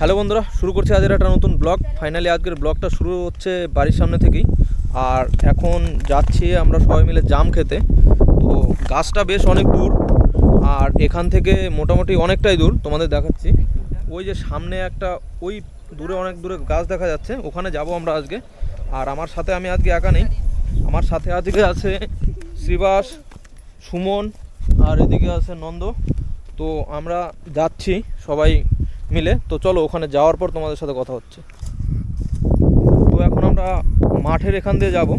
Hello বন্ধুরা, শুরু করছি আজকের একটা নতুন ব্লগ। ফাইনালি আজকের ব্লগটা শুরু হচ্ছে বাড়ির সামনে থেকেই। আর এখন যাচ্ছি আমরা সবাই মিলে জাম খেতে। তো গাছটা বেশ অনেক দূর, আর এখান থেকে মোটামুটি অনেকটাই দূর, তোমাদের দেখাচ্ছি। ওই যে সামনে একটা, ওই দূরে অনেক দূরে গাছ দেখা যাচ্ছে, ওখানে যাব আমরা আজকে। আর আমার সাথে আমি আজকে একা নেই, আমার সাথে আজকে আছে শ্রীবাস, সুমন, আর এদিকে আছে নন্দ। তো আমরা যাচ্ছি সবাই মিলে। তো চলো, ওখানে যাওয়ার পর তোমাদের সাথে কথা হচ্ছে। তো এখন আমরা মাঠের এখান দিয়ে যাব।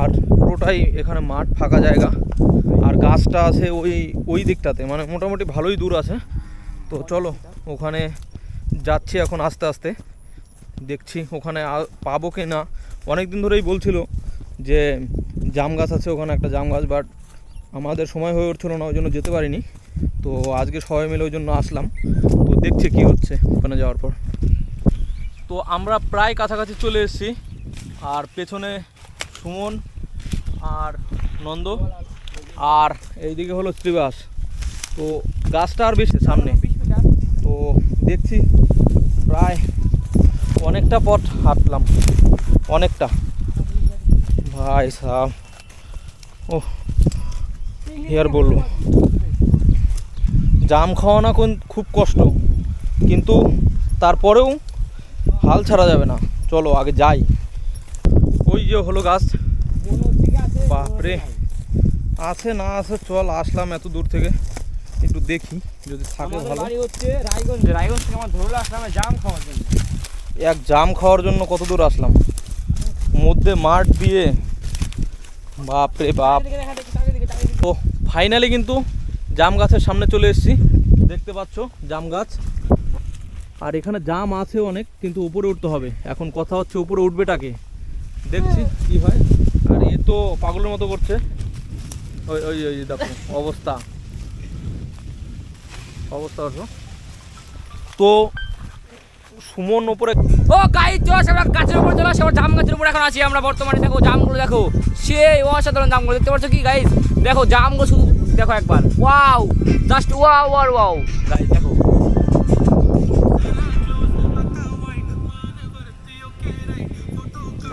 আর পুরোটাই এখানে মাঠ, ফাঁকা জায়গা। আর গাছটা আছে ওই ওই দিকটাতে। মানে মোটামুটি ভালোই দূর আছে। তো চলো, ওখানে যাচ্ছি এখন আস্তে আস্তে। দেখছি ওখানে পাবো কি না অনেক দিন ধরেই বলছিল যে, জাম গাছ আছে ওখানে একটা জাম গাছ বাট আমাদের সময় হয়ে উঠছিল না, ওই জন্য যেতে পারিনি। তো আজকে সবাই মিলে ওই জন্য আসলাম। তো দেখছি কি হচ্ছে ওখানে যাওয়ার পর। তো আমরা প্রায় কাছাকাছি চলে এসেছি। আর পেছনে সুমন আর নন্দ আর এইদিকে হলো শ্রীবাস। তো গাছটা আর বেশি সামনে। তো দেখছি প্রায় অনেকটা পথ হাঁটলাম। অনেকটা। ভাই সাহ। ও কি আর বলব? জাম খাওয়ানো কোন খুব কষ্ট। কিন্তু তারপরেও হাল ছাড়া যাবে না। চলো আগে যাই। ওই যে হলো গাছ। বাপরে। আছে না আছে চল আসলাম এত দূর থেকে। একটু দেখি যদি থাকে ভালো। রায়গঞ্জ। রায়গঞ্জ থেকে আমার ধরলে আসলাম জাম খাওয়ার জন্য। এক জাম খাওয়ার জন্য কত দূর আসলাম? মধ্যে মাঠ দিয়ে। বাপরে বাপ। তো ফাইনালি কিন্তু জাম গাছের সামনে চলে এসেছি। দেখতে পাচ্ছ জাম গাছ। আর এখানে জাম আছে অনেক, কিন্তু উপরে উঠতে হবে। এখন কথা হচ্ছে উপরে উঠবে উঠবেটাকে দেখছি কি হয়। আর এ তো পাগলের মতো করছে। ওই ওই ওই দেখো, অবস্থা। অবস্থা দেখো। তো সুমন উপরে ও, গাই, চল আমরা গাছের উপর চলো সবার জাম গাছের উপরে এখন আছি আমরা বর্তমানে। দেখো, জামগুলো দেখো। সে অসাধারণ জামগুলো, দেখতে পাচ্ছ কি গাইস দেখো, জামগুলো শুধু দেখো একবার। Wow just wow wow wow guys দেখো।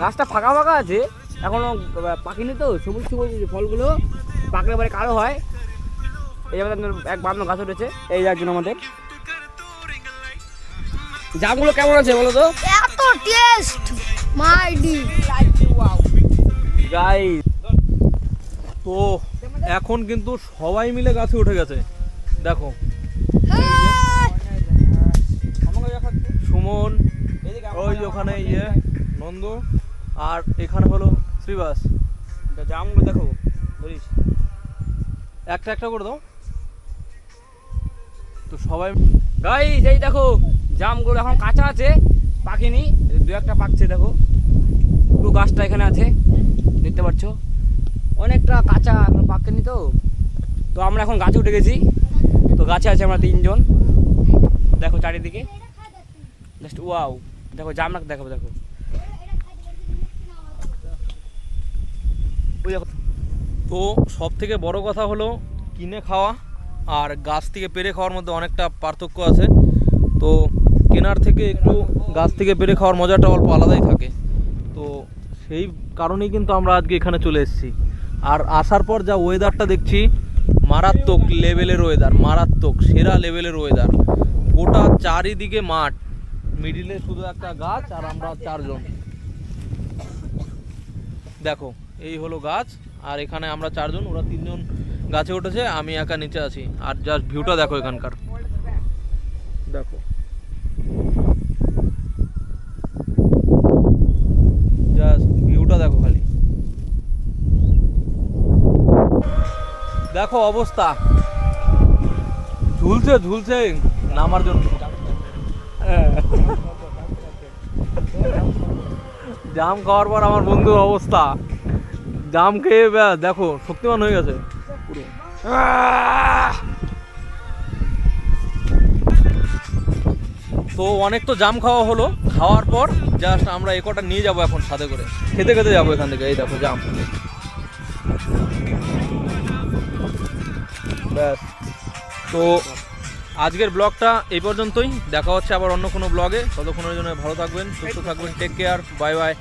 গাছটা ফাঁকা ফাঁকা আছে এখনও পাকিনি তো সবুজ সবুজ ফলগুলো। পাকলে পরে কালো হয়। এই আমাদের এক বান্ন গাছ উঠেছে এই একজন আমাদের। জামগুলো কেমন আছে বলো তো? এত টেস্ট মাইডি গাইস তো এখন কিন্তু সবাই মিলে গাছে উঠে গেছে। দেখো। সুমন, ওই ওখানে ইয়ে নন্দ, আর এখানে হলো শ্রীবাস। জামগুলো দেখো, ধরিস। একটা একটা করে দাও। তো সবাই গাইস, এই দেখো, জামগুলো এখন কাঁচা আছে, পাকেনি, দু একটা পাকছে, দেখো। পুরো গাছটা এখানে আছে, দেখতে পাচ্ছ? অনেকটা কাঁচা এখন তো? তো আমরা এখন গাছে উঠে গেছি। তো গাছে আছে আমরা তিনজন। দেখো চারিদিকে। জাস্ট ওয়াও দেখো জামটা দেখো। দেখো। তো সব থেকে বড় কথা হলো কিনে খাওয়া আর গাছ থেকে পেরে খাওয়ার মধ্যে অনেকটা পার্থক্য আছে। তো কেনার থেকে একটু গাছ থেকে পেরে খাওয়ার মজাটা অল্প আলাদাই থাকে। তো সেই কারণেই কিন্তু আমরা আজকে এখানে চলে এসেছি। আর আসার পর যা ওয়েদারটা দেখছি, মারাত্মক লেভেলের ওয়েদার মারাত্মক, সেরা লেভেলের ওয়েদার গোটা চারিদিকে মাঠ। মিডিলে শুধু একটা গাছ আর আমরা চারজন। দেখো, এই হলো গাছ, আর এখানে আমরা চারজন, ওরা তিনজন গাছে উঠেছে, আমি একা নিচে আছি। আর জাস্ট ভিউটা দেখো এখানকার। দেখো জাস্ট ভিউটা দেখো খালি দেখো অবস্থা। ঝুলছে ঝুলছে, নামার জন্য। জাম খাওয়ার পর আমার বন্ধুর অবস্থা। জাম খেয়ে ব্যাস, দেখো, শক্তিমান হয়ে গেছে। তো অনেক তো জাম খাওয়া হলো। খাওয়ার পর জাস্ট আমরা এ কটা নিয়ে যাব এখন সাথে করে। খেতে খেতে যাব এখান থেকে। এই দেখো জাম। ব্যাস। তো আজকের ব্লগটা এই পর্যন্তই। দেখা হচ্ছে আবার অন্য কোনো ব্লগে। ততক্ষণের জন্য ভালো থাকবেন, সুস্থ থাকবেন টেক কেয়ার বাই বাই